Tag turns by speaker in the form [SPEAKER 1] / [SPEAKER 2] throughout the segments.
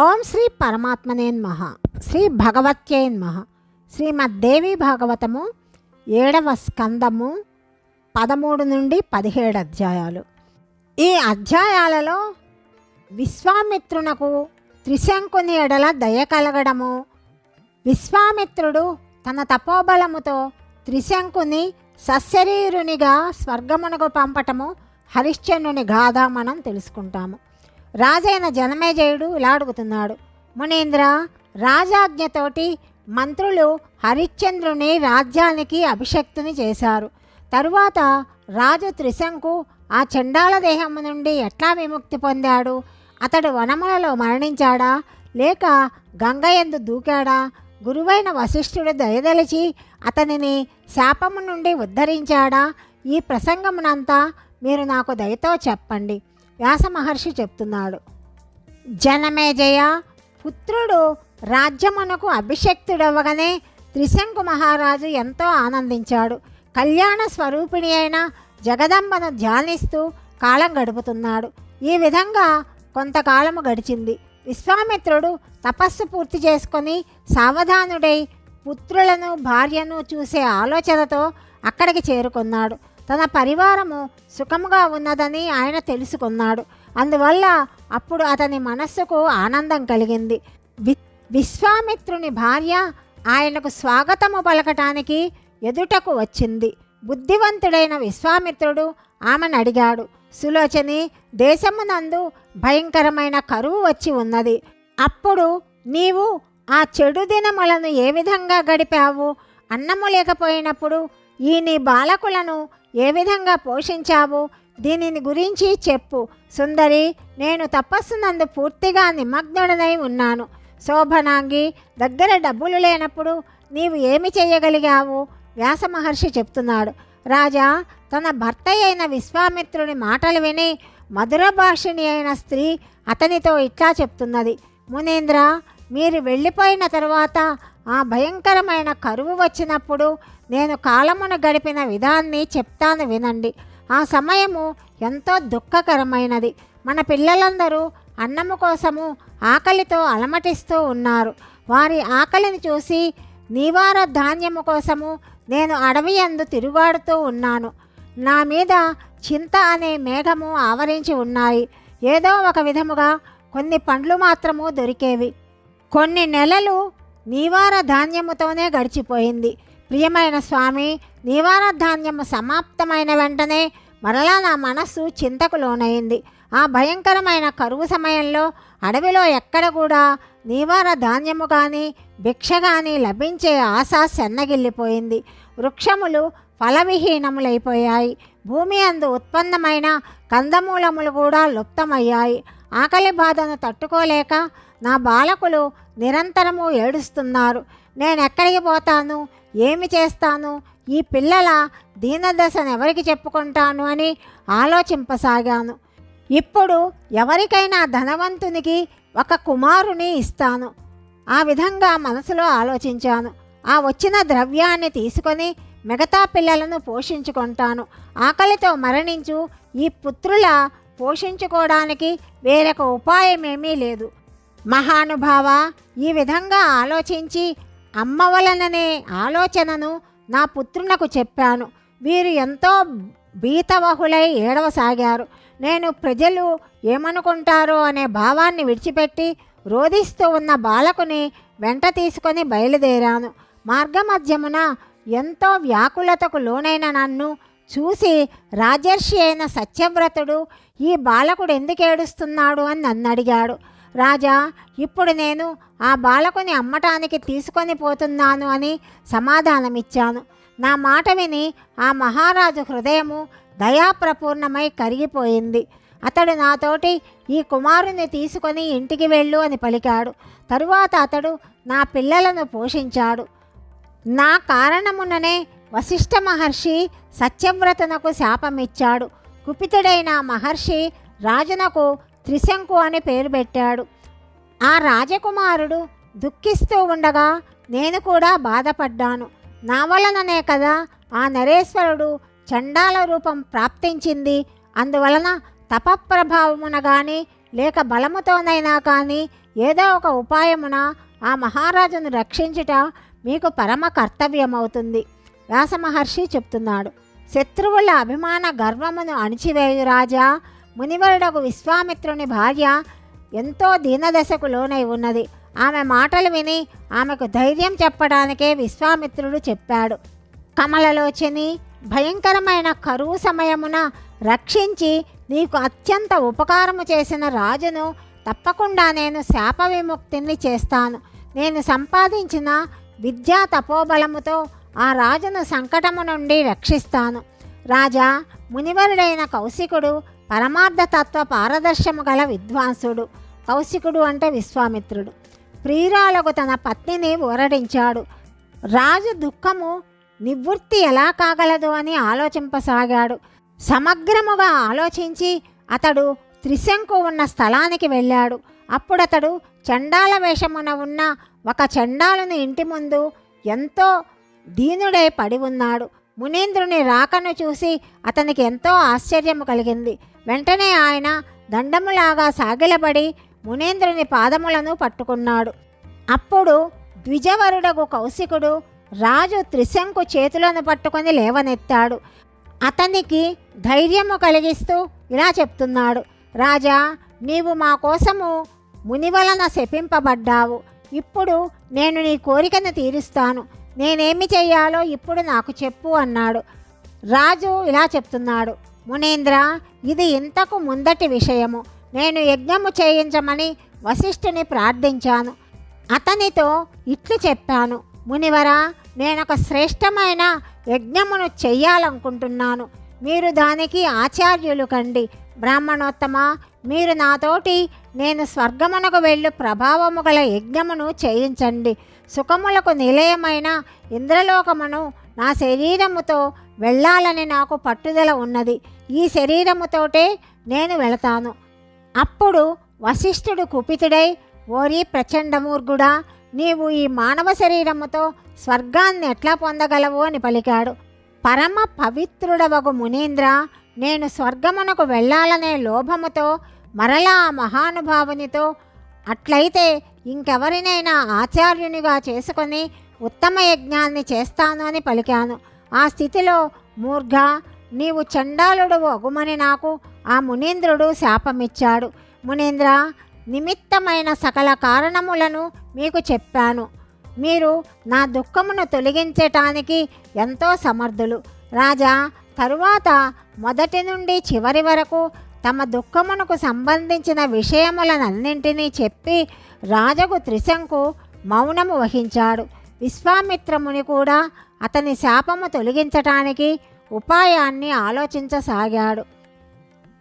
[SPEAKER 1] ఓం శ్రీ పరమాత్మనేన్మహ శ్రీ భగవత్యేన్మహ శ్రీమద్దేవి భాగవతము ఏడవ స్కందము పదమూడు నుండి పదిహేడు అధ్యాయాలు. ఈ అధ్యాయాలలో విశ్వామిత్రునకు త్రిశంకుని ఎడల దయ కలగడము. విశ్వామిత్రుడు తన తపోబలముతో త్రిశంకుని సశరీరునిగా స్వర్గమునకు పంపటము హరిశ్చంద్రుని గాథ మనం తెలుసుకుంటాము. రాజైన జనమేజయుడు ఇలా అడుగుతున్నాడు మునీంద్ర రాజాజ్ఞతోటి మంత్రులు హరిశ్చంద్రుని రాజ్యానికి అభిషక్తుని చేశారు. తరువాత రాజు త్రిశంకు ఆ చండాల దేహము నుండి ఎట్లా విముక్తి పొందాడు? అతడు వనములలో మరణించాడా? లేక గంగయందు దూకాడా? గురువైన వశిష్ఠుడు దయదలిచి అతనిని శాపము నుండి ఉద్ధరించాడా? ఈ ప్రసంగమునంతా మీరు నాకు దయతో చెప్పండి. వ్యాస మహర్షి చెప్తున్నాడు. జనమేజయ పుత్రుడు రాజ్యమునకు అభిషక్తుడవ్వగానే త్రిశంకు మహారాజు ఎంతో ఆనందించాడు. కళ్యాణ స్వరూపిణి అయిన జగదంబను ధ్యానిస్తూ కాలం గడుపుతున్నాడు. ఈ విధంగా కొంతకాలము గడిచింది. విశ్వామిత్రుడు తపస్సు పూర్తి చేసుకొని సావధానుడై పుత్రులను భార్యను చూసే ఆలోచనతో అక్కడికి చేరుకున్నాడు. తన పరివారము సుఖముగా ఉన్నదని ఆయన తెలుసుకున్నాడు. అందువల్ల అప్పుడు అతని మనస్సుకు ఆనందం కలిగింది. వి విశ్వామిత్రుని భార్య ఆయనకు స్వాగతము పలకటానికి ఎదుటకు వచ్చింది. బుద్ధివంతుడైన విశ్వామిత్రుడు ఆమెను అడిగాడు. సులోచని దేశమునందు భయంకరమైన కరువు వచ్చి ఉన్నది. అప్పుడు నీవు ఆ చెడు దినములను ఏ విధంగా గడిపావు? అన్నము లేకపోయినప్పుడు ఈ నీ బాలకులను ఏ విధంగా పోషించావు? దీనిని గురించి చెప్పు. సుందరి నేను తపస్సునందు పూర్తిగా నిమగ్నుడనై ఉన్నాను. శోభనాంగి దగ్గర డబ్బులు లేనప్పుడు నీవు ఏమి చేయగలిగావు? వ్యాస మహర్షి చెప్తున్నాడు. రాజా తన భర్త అయిన విశ్వామిత్రుని మాటలు విని మధుర భాషిణి అయిన స్త్రీ అతనితో ఇట్లా చెప్తున్నది. మునీంద్ర మీరు వెళ్ళిపోయిన తర్వాత ఆ భయంకరమైన కరువు వచ్చినప్పుడు నేను కాలమును గడిపిన విధాన్ని చెప్తాను వినండి. ఆ సమయము ఎంతో దుఃఖకరమైనది. మన పిల్లలందరూ అన్నము కోసము ఆకలితో అలమటిస్తూ ఉన్నారు. వారి ఆకలిని చూసి నీవార ధాన్యము కోసము నేను అడవి యందు తిరుగాడుతూ ఉన్నాను. నా మీద చింత అనే మేఘము ఆవరించి ఉన్నాయి. ఏదో ఒక విధముగా కొన్ని పండ్లు మాత్రము దొరికేవి. కొన్ని నెలలు నీవార ధాన్యముతోనే గడిచిపోయింది. ప్రియమైన స్వామి నివార ధాన్యము సమాప్తమైన వెంటనే మరలా నా మనస్సు చింతకు లోనైంది ఆ భయంకరమైన కరువు సమయంలో అడవిలో ఎక్కడ కూడా నీవార ధాన్యము కానీ భిక్ష కానీ లభించే ఆశ సన్నగిల్లిపోయింది. వృక్షములు ఫలవిహీనములైపోయాయి. భూమి అందు ఉత్పన్నమైన కందమూలములు కూడా లుప్తమయ్యాయి. ఆకలి బాధను తట్టుకోలేక నా బాలకులు నిరంతరము ఏడుస్తున్నారు. నేను ఎక్కడికి పోతాను? ఏమి చేస్తాను? ఈ పిల్లల దీనదశను ఎవరికి చెప్పుకుంటాను అని ఆలోచింపసాగాను. ఇప్పుడు ఎవరికైనా ధనవంతునికి ఒక కుమారుని ఇస్తాను. ఆ విధంగా మనసులో ఆలోచించాను. ఆ వచ్చిన ద్రవ్యాన్ని తీసుకొని మిగతా పిల్లలను పోషించుకుంటాను. ఆకలితో మరణించు ఈ పుత్రుల పోషించుకోవడానికి వేరొక ఉపాయమేమీ లేదు. మహానుభావ ఈ విధంగా ఆలోచించి అమ్మవలననే ఆలోచనను నా పుత్రునకు చెప్పాను. వీరు ఎంతో భీతవహులై ఏడవసాగారు. నేను ప్రజలు ఏమనుకుంటారో అనే భావాన్ని విడిచిపెట్టి రోధిస్తూ ఉన్న బాలకుని వెంట తీసుకొని బయలుదేరాను. మార్గమధ్యమున ఎంతో వ్యాకులతకు లోనైన నన్ను చూసి రాజర్షి అయిన సత్యవ్రతుడు ఈ బాలకుడు ఎందుకు ఏడుస్తున్నాడు? అని నన్ను అడిగాడు. రాజా ఇప్పుడు నేను ఆ బాలకుని అమ్మటానికి తీసుకొని పోతున్నాను అని సమాధానమిచ్చాను. నా మాట విని ఆ మహారాజు హృదయము దయాప్రపూర్ణమై కరిగిపోయింది. అతడు నాతోటి ఈ కుమారుని తీసుకొని ఇంటికి వెళ్ళు అని పలికాడు. తరువాత అతడు నా పిల్లలను పోషించాడు. నా కారణముననే వశిష్ఠ మహర్షి సత్యవ్రతనకు శాపమిచ్చాడు. కుపితుడైన మహర్షి రాజునకు త్రిశంకు అని పేరు పెట్టాడు. ఆ రాజకుమారుడు దుఃఖిస్తూ ఉండగా నేను కూడా బాధపడ్డాను. నా వలననే కదా ఆ నరేశ్వరుడు చండాల రూపం ప్రాప్తించింది. అందువలన తపప్రభావమున కానీ లేక బలముతోనైనా కానీ ఏదో ఒక ఉపాయమున ఆ మహారాజును రక్షించుట మీకు పరమ కర్తవ్యమవుతుంది. వ్యాస మహర్షి చెప్తున్నాడు. శత్రువుల అభిమాన గర్వమును అణిచివేయు రాజా మునివరుడకు విశ్వామిత్రుని భార్య ఎంతో దీనదశకు లోనై ఉన్నది. ఆమె మాటలు విని ఆమెకు ధైర్యం చెప్పడానికే విశ్వామిత్రుడు చెప్పాడు. కమలలోచని భయంకరమైన కరువు సమయమున రక్షించి నీకు అత్యంత ఉపకారము చేసిన రాజును తప్పకుండా నేను శాప విముక్తిని చేస్తాను. నేను సంపాదించిన విద్యా తపోబలముతో ఆ రాజును సంకటము నుండి రక్షిస్తాను. రాజా మునివరుడైన కౌశికుడు పరమార్థతత్వ పారదర్శము గల విద్వాంసుడు కౌశికుడు అంటే విశ్వామిత్రుడు. ప్రియురాలకు తన పత్నిని ఊరడించాడు రాజు దుఃఖము నివృత్తి ఎలా కాగలదు అని ఆలోచింపసాగాడు. సమగ్రముగా ఆలోచించి అతడు త్రిశంకు ఉన్న స్థలానికి వెళ్ళాడు. అప్పుడతడు చండాల వేషమున ఉన్న ఒక చండాలుని ఇంటి ముందు ఎంతో దీనుడై పడి ఉన్నాడు. మునీంద్రుని రాకను చూసి అతనికి ఎంతో ఆశ్చర్యము కలిగింది. వెంటనే ఆయన దండములాగా సాగిలబడి మునేంద్రుని పాదములను పట్టుకున్నాడు. అప్పుడు ద్విజవరుడగు కౌశికుడు రాజు త్రిశంకు చేతులను పట్టుకొని లేవనెత్తాడు. అతనికి ధైర్యము కలిగిస్తూ ఇలా చెప్తున్నాడు. రాజా నీవు మా కోసము మునివలన శపింపబడ్డావు. ఇప్పుడు నేను నీ కోరికను తీరుస్తాను. నేనేమి చెయ్యాలో ఇప్పుడు నాకు చెప్పు అన్నాడు. రాజు ఇలా చెప్తున్నాడు. మునేంద్ర ఇది ఇంతకు ముందటి విషయము. నేను యజ్ఞము చేయించమని వశిష్ఠుని ప్రార్థించాను. అతనితో ఇట్లు చెప్పాను. మునివరా నేనొక శ్రేష్టమైన యజ్ఞమును చెయ్యాలనుకుంటున్నాను. మీరు దానికి ఆచార్యులు కండి. బ్రాహ్మణోత్తమ మీరు నాతోటి నేను స్వర్గమునకు వెళ్ళు ప్రభావము గల యజ్ఞమును చేయించండి. సుఖములకు నిలయమైన ఇంద్రలోకమును నా శరీరముతో వెళ్ళాలని నాకు పట్టుదల ఉన్నది. ఈ శరీరముతోటే నేను వెళతాను. అప్పుడు వశిష్ఠుడు కుపితుడై ఓరి ప్రచండమూర్గుడా నీవు ఈ మానవ శరీరముతో స్వర్గాన్ని ఎట్లా పొందగలవు? అని పలికాడు. పరమ పవిత్రుడవగు మునీంద్ర నేను స్వర్గమునకు వెళ్ళాలనే లోభముతో మరలా మహానుభావునితో అట్లయితే ఇంకెవరినైనా ఆచార్యునిగా చేసుకొని ఉత్తమ యజ్ఞాన్ని చేస్తాను అని పలికాను. ఆ స్థితిలో మూర్ఘ నీవు చండాలుడు ఒగుమని నాకు ఆ మునీంద్రుడు శాపమిచ్చాడు. మునీంద్ర నిమిత్తమైన సకల కారణములను మీకు చెప్పాను. మీరు నా దుఃఖమును తొలగించటానికి ఎంతో సమర్థులు. రాజా తరువాత మొదటి నుండి చివరి వరకు తమ దుఃఖమునకు సంబంధించిన విషయములనన్నింటినీ చెప్పి రాజకు త్రిశంకు మౌనము వహించాడు. విశ్వామిత్రముని కూడా అతని శాపము తొలగించటానికి ఉపాయాన్ని ఆలోచించసాగాడు.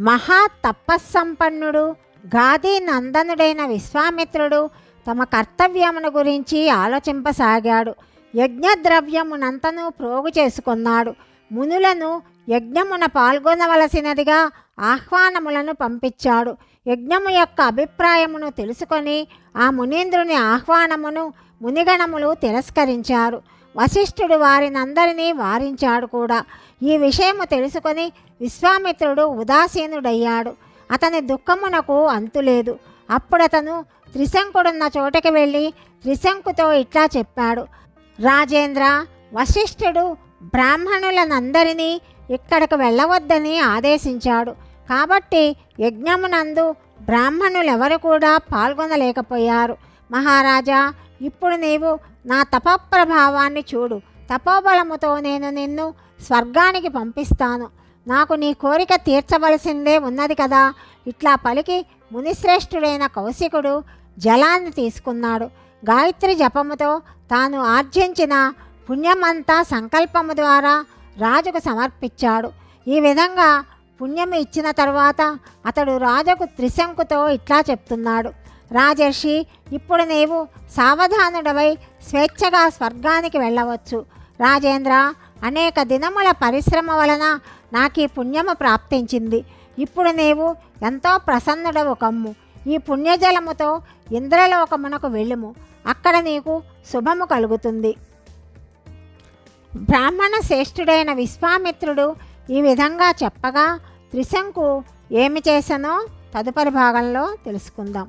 [SPEAKER 1] మహా తపస్సంపన్నుడు గాది నందనుడైన విశ్వామిత్రుడు తమ కర్తవ్యమును గురించి ఆలోచింపసాగాడు. యజ్ఞద్రవ్యమునంతను ప్రోగు చేసుకున్నాడు. మునులను యజ్ఞమున పాల్గొనవలసినదిగా ఆహ్వానములను పంపించాడు. యజ్ఞము యొక్క అభిప్రాయమును తెలుసుకొని ఆ మునీంద్రుని ఆహ్వానమును మునిగణములు తిరస్కరించారు. వశిష్ఠుడు వారినందరినీ వారించాడు కూడా. ఈ విషయము తెలుసుకొని విశ్వామిత్రుడు ఉదాసీనుడయ్యాడు. అతని దుఃఖమునకు అంతులేదు అప్పుడతను త్రిశంకుడున్న చోటకి వెళ్ళి త్రిశంకుతో ఇట్లా చెప్పాడు. రాజేంద్ర వశిష్ఠుడు బ్రాహ్మణులనందరినీ ఇక్కడికి వెళ్ళవద్దని ఆదేశించాడు. కాబట్టి యజ్ఞమునందు బ్రాహ్మణులెవరు కూడా పాల్గొనలేకపోయారు. మహారాజా ఇప్పుడు నీవు నా తపప్రభావాన్ని చూడు. తపోబలముతో నేను నిన్ను స్వర్గానికి పంపిస్తాను. నాకు నీ కోరిక తీర్చవలసిందే ఉన్నది కదా. ఇట్లా పలికి మునిశ్రేష్ఠుడైన కౌశికుడు జలాన్ని తీసుకున్నాడు. గాయత్రి జపముతో తాను ఆర్జించిన పుణ్యమంతా సంకల్పము ద్వారా రాజుకు సమర్పించాడు. ఈ విధంగా పుణ్యం ఇచ్చిన తర్వాత అతడు రాజుకు త్రిశంకుతో ఇట్లా చెప్తున్నాడు. రాజర్షి ఇప్పుడు నీవు సావధానుడవై స్వేచ్ఛగా స్వర్గానికి వెళ్ళవచ్చు. రాజేంద్ర అనేక దినముల పరిశ్రమ వలన నాకు ఈ పుణ్యము ప్రాప్తించింది. ఇప్పుడు నీవు ఎంతో ప్రసన్నుడవు కమ్ము. ఈ పుణ్యజలముతో ఇంద్రలోకమునకు వెళ్ళుము. అక్కడ నీకు శుభము కలుగుతుంది. బ్రాహ్మణ శ్రేష్ఠుడైన విశ్వామిత్రుడు ఈ విధంగా చెప్పగా త్రిశంకు ఏమి చేశానో తదుపరి భాగంలో తెలుసుకుందాం.